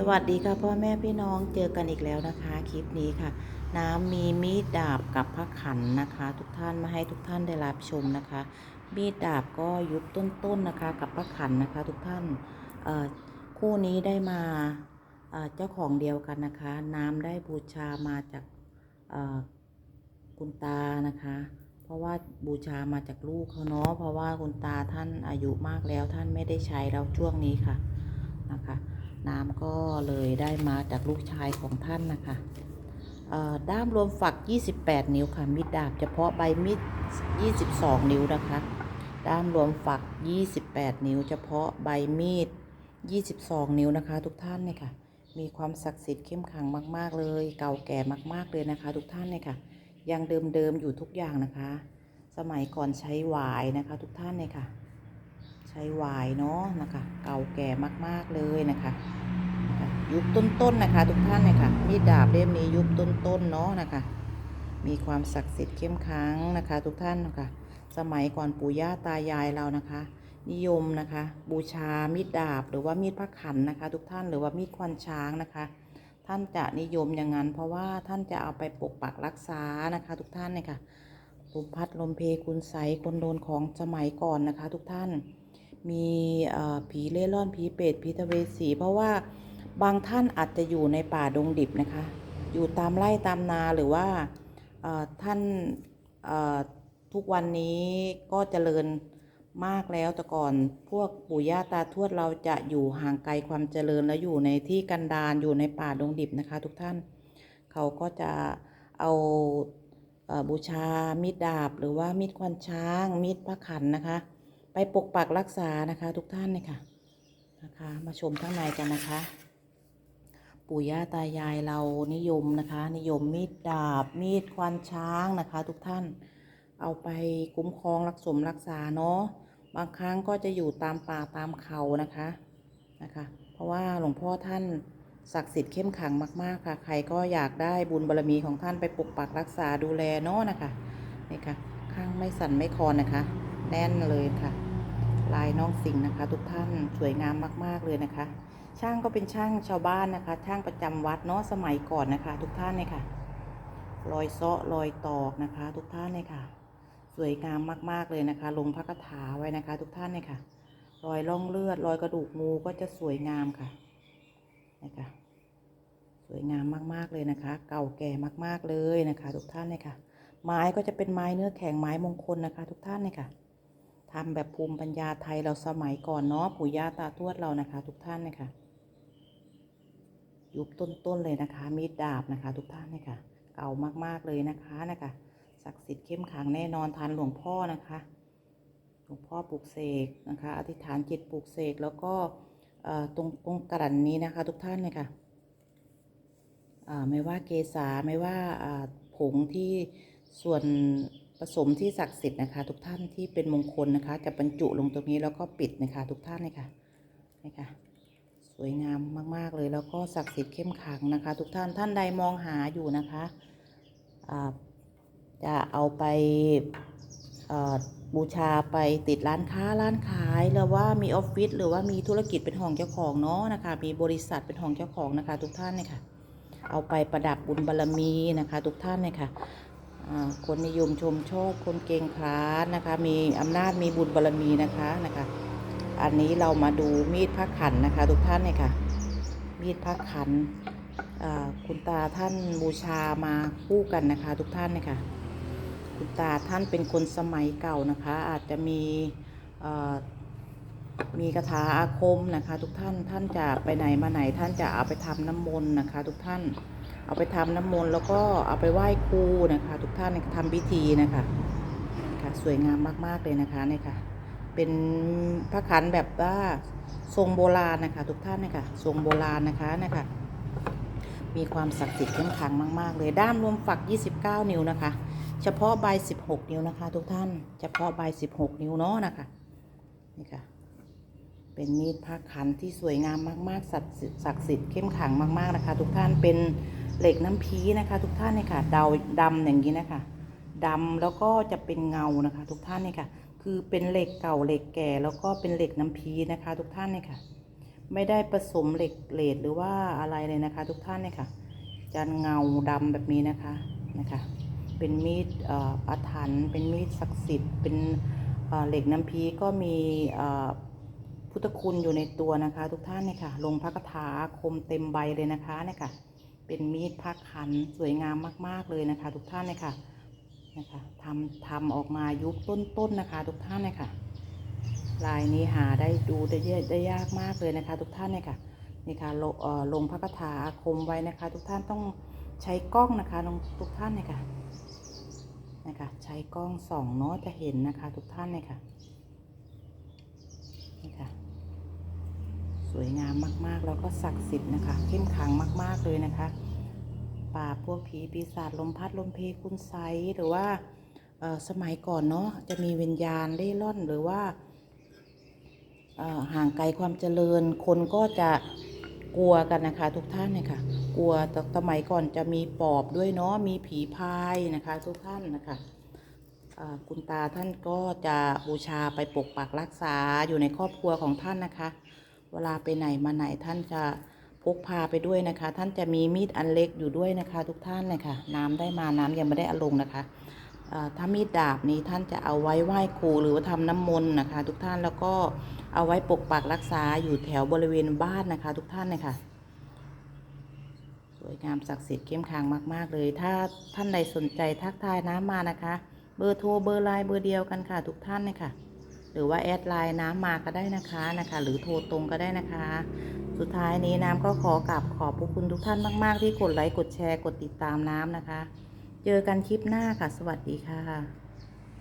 สวัสดีค่ะพ่อแม่พี่น้องเจอกันอีกแล้วนะคะ คลิปนี้ค่ะ น้ำมีมีดดาบกับพระขันนะคะ ทุกท่านมาให้ทุกท่านได้รับชมนะคะ มีดดาบก็ยุบต้นๆนะคะกับพระขันนะคะ ทุกท่านคู่นี้ได้มาเจ้าของเดียวกันนะคะ น้ำได้บูชามาจากคุณตานะคะ เพราะว่าบูชามาจากลูกเขาเนาะเพราะว่าคุณตาท่านอายุมากแล้วท่านไม่ได้ใช้แล้วช่วงนี้ค่ะนะคะ น้ำก็เลยได้มาจากลูกชายของท่านนะคะเอ่อด้ามรวมฝัก 28 นิ้วค่ะ มีดดาบเฉพาะใบมีด 22 นิ้วนะคะ ด้ามรวมฝัก 28 นิ้ว เฉพาะใบมีด 22 นิ้วนะคะ ทุกท่านเนี่ยค่ะ มีความศักดิ์สิทธิ์เข้มขังมาก ๆ เลย เก่าแก่มาก ๆ เลยนะคะ ทุกท่านเนี่ยค่ะ ยังเดิม ๆ อยู่ทุกอย่างนะคะ สมัยก่อนใช้หวายนะคะ ทุกท่านเนี่ยค่ะ ใช้หวายเนาะนะคะ เก่าแก่มาก ๆ เลยนะคะ ยุคต้นๆนะคะ ทุกท่านเนี่ยค่ะมีดดาบเล่มนี้ยุคต้นๆเนาะนะคะ มีความศักดิ์สิทธิ์เข้มขังนะคะ ทุกท่านนะคะสมัยก่อนปู่ย่าตายายเรานะคะ นิยมนะคะ บูชามีดดาบหรือว่ามีดพระขันนะคะ ทุกท่านหรือว่ามีดควันช้างนะคะ ท่านจะนิยมอย่างนั้น เพราะว่าท่านจะเอาไปปกปักรักษานะคะ ทุกท่านเนี่ยค่ะลมพัดลมเพคุณใสคนโดนของสมัยก่อนนะคะ ทุกท่านมีผีเล่ร่อนผีเปรตผีตะเวสีเพราะว่า บางท่านอาจจะอยู่ในป่าดงดิบนะคะ อยู่ตามไร่ตามนาหรือว่าท่านทุกวันนี้ก็เจริญมากแล้วแต่ก่อนพวกปู่ย่าตาทวดเราจะอยู่ห่างไกลความเจริญและอยู่ในที่กันดารอยู่ในป่าดงดิบนะคะ ทุกท่าน เขาก็จะเอาบูชา มีดดาบ หรือว่ามีดควันช้าง มีดพระขันนะคะ ไปปกปักรักษานะคะ ทุกท่านเลยค่ะนะคะ มาชมข้างในกันนะคะ ปู่ย่าตายายเรานิยมนะคะ นิยมมีดดาบ มีดควานช้างนะคะ ทุกท่านเอาไปคุ้มครองรักสมรักษาเนาะบางครั้งก็จะอยู่ตามป่าตามเขานะคะนะคะ เพราะว่าหลวงพ่อท่านศักดิ์สิทธิ์เข้มขังมาก ๆ ค่ะ ใครก็อยากได้บุญบารมีของท่านไปปกปักรักษาดูแลเนาะนะคะนี่ค่ะข้างไม่สั่นไม่คลอนนะคะ แน่นเลยค่ะ ลายน้องสิงนะคะ ทุกท่านสวยงามมาก ๆ เลยนะคะ ช่างก็เป็นช่างชาวบ้านนะคะ ช่างประจำวัดเนาะสมัยก่อนนะคะ ทุกท่านเนี่ยค่ะ รอยเซาะรอยตอกนะคะ ทุกท่านเนี่ยค่ะ สวยงามมากๆเลยนะคะ ลงพระคาถาไว้นะคะ ทุกท่านเนี่ยค่ะ รอยล่องเลือด รอยกระดูกงูก็จะสวยงามค่ะนะคะสวยงามมากๆเลยนะคะ เก่าแก่มากๆเลยนะคะ ทุกท่านเนี่ยค่ะ ไม้ก็จะเป็นไม้เนื้อแข็งไม้มงคลนะคะ ทุกท่านเนี่ยค่ะทำแบบภูมิปัญญาไทยเราสมัยก่อนเนาะปู่ย่าตาทวดเรานะคะ ทุกท่านนะคะ ยุคต้นๆเลยนะคะ มีดดาบนะคะ ทุกท่านเนะคะเก่ามากๆเลยนะคะนะคะศักดิ์สิทธิ์เข้มขังแน่นอนทันหลวงพ่อนะคะหลวงพ่อปลูกเสกนะคะ อธิษฐานจิตปลูกเสกแล้วก็ตรงตรงกระดนนี้นะคะ ทุกท่านเลยค่ะไม่ว่าเกษาไม่ว่าอ่าผงที่ส่วนผสมที่ศักดิ์สิทธิ์นะคะ ทุกท่านที่เป็นมงคลนะคะ จะบรรจุลงตรงนี้แล้วก็ปิดนะคะ ทุกท่านเลยค่ะนี่ค่ะ สวยงามมาก ๆ เลยแล้วก็ศักดิ์สิทธิ์เข้มขังนะคะ ทุกท่านท่านใดมองหาอยู่นะคะจะเอาไปบูชาไปติดร้านค้าร้านขายหรือว่ามีออฟฟิศหรือว่ามีธุรกิจเป็นของเจ้าของเนาะนะคะ มีบริษัทเป็นของเจ้าของนะคะ ทุกท่านเนี่ยค่ะ เอาไปประดับบุญบารมีนะคะ ทุกท่านเนี่ยค่ะคนนิยมชมชอบคนเก่งค้านะคะ มีอำนาจมีบุญบารรมีนะคะนะคะ อันนี้เรามาดูมีดพระขันนะคะ ทุกท่านเนี่ยค่ะ มีดพระขันคุณตาท่านบูชามาคู่กันนะคะ ทุกท่านเนี่ยค่ะ คุณตาท่านเป็นคนสมัยเก่านะคะ อาจจะมีมีคาถาอาคมนะคะ ทุกท่านท่านจะไปไหนมาไหนท่านจะเอาไปทำน้ำมนต์นะคะ ทุกท่านเอาไปทำน้ำมนต์แล้วก็เอาไปไหว้ครูนะคะ ทุกท่านทำพิธีนะคะค่ะสวยงามมากๆเลยนะคะเนี่ยค่ะ เป็นพระขันแบบว่าทรงโบราณนะคะ ทุกท่านนะคะทรงโบราณนะคะนะคะ มีความศักดิ์สิทธิ์เข้มขลังมาก ๆ เลยด้ามรวมฝัก 29 นิ้วนะคะ เฉพาะใบ 16 นิ้วนะคะ ทุกท่านเฉพาะใบ 16 นิ้วเนาะนะคะนี่ค่ะเป็นมีดพระขันที่สวยงามมาก ๆ ศักดิ์สิทธิ์ศักดิ์สิทธิ์เข้มขลังมาก ๆนะคะ ทุกท่านเป็นเหล็กน้ำพีนะคะ ทุกท่านเนี่ยค่ะดาวดำอย่างนี้นะคะดำแล้วก็จะเป็นเงานะคะ ทุกท่านเนี่ยค่ะ คือเป็นเหล็กเก่าเหล็กแก่แล้วก็เป็นเหล็กน้ำพีนะคะ ทุกท่านเนี่ยค่ะ ไม่ได้ผสมเหล็กเลดหรือว่าอะไรเลยนะคะ ทุกท่านเนี่ยค่ะจะเงาดำแบบนี้นะคะนะคะ เป็นมีดอาถรรพ์เป็นมีดศักดิ์สิทธิ์ เป็นเหล็กน้ำพีก็มีพุทธคุณอยู่ในตัวนะคะ ทุกท่านเนี่ยค่ะ ลงพระคาถาอาคมเต็มใบเลยนะคะเนี่ยค่ะ เป็นมีดพักขันสวยงามมาก ๆเลยนะคะ ทุกท่านเนี่ยค่ะ นะคะทำทำออกมายุคต้นๆนะคะ ทุกท่านเนี่ยค่ะ ลายนี้หาได้ดูได้ได้ยากมากเลยนะคะ ทุกท่านเนี่ยค่ะนี่ค่ะลงเอ่อลงพระคาถาอาคมไว้นะคะ ทุกท่านต้องใช้กล้องนะคะลงทุกท่านเนี่ยค่ะนะคะใช้กล้องส่องเนาะจะเห็นนะคะ ทุกท่านเนี่ยค่ะนี่ค่ะสวยงามมากๆแล้วก็ศักดิ์สิทธิ์นะคะเข้มขังมาก ๆเลยนะคะ ป่าบพวกผีปีศาจลมพัดลมเพคุณไซหรือว่าสมัยก่อนเนาะจะมีวิญญาณเล่ร่อนหรือว่าห่างไกลความเจริญ คนก็จะกลัวกันนะคะ ทุกท่านเนี่ยค่ะ กลัวแต่สมัยก่อนจะมีปอบด้วยเนาะมีผีพายนะคะ ทุกท่านนะคะคุณตาท่านก็จะบูชาไปปกปักรักษาอยู่ในครอบครัวของท่านนะคะ เวลาไปไหนมาไหนท่านจะ พกพาไปด้วยนะคะ ท่านจะมีมีดอันเล็กอยู่ด้วยนะคะ ทุกท่านเลยค่ะน้ำได้มาน้ำยังไม่ได้อาลงนะคะถ้ามีดดาบนี้ท่านจะเอาไว้ไหว้ครูหรือว่าทำน้ำมนต์นะคะ ทุกท่านแล้วก็เอาไว้ปกปักรักษาอยู่แถวบริเวณบ้านนะคะ ทุกท่านเลยค่ะสวยงามศักดิ์สิทธิ์เข้มขลังมาก ๆ เลย ถ้าท่านใดสนใจทักทายน้ำมานะคะ เบอร์โทรเบอร์ไลน์เบอร์เดียวกันค่ะ ทุกท่านเลยค่ะ หรือว่าแอดไลน์น้ำมาก็ได้นะคะนะคะ หรือโทรตรงก็ได้นะคะ สุดท้ายนี้น้ำก็ขอกราบขอบพระคุณทุกท่านมาก ๆ ที่กดไลค์กดแชร์กดติดตามน้ำนะคะ เจอกันคลิปหน้าค่ะ สวัสดีค่ะ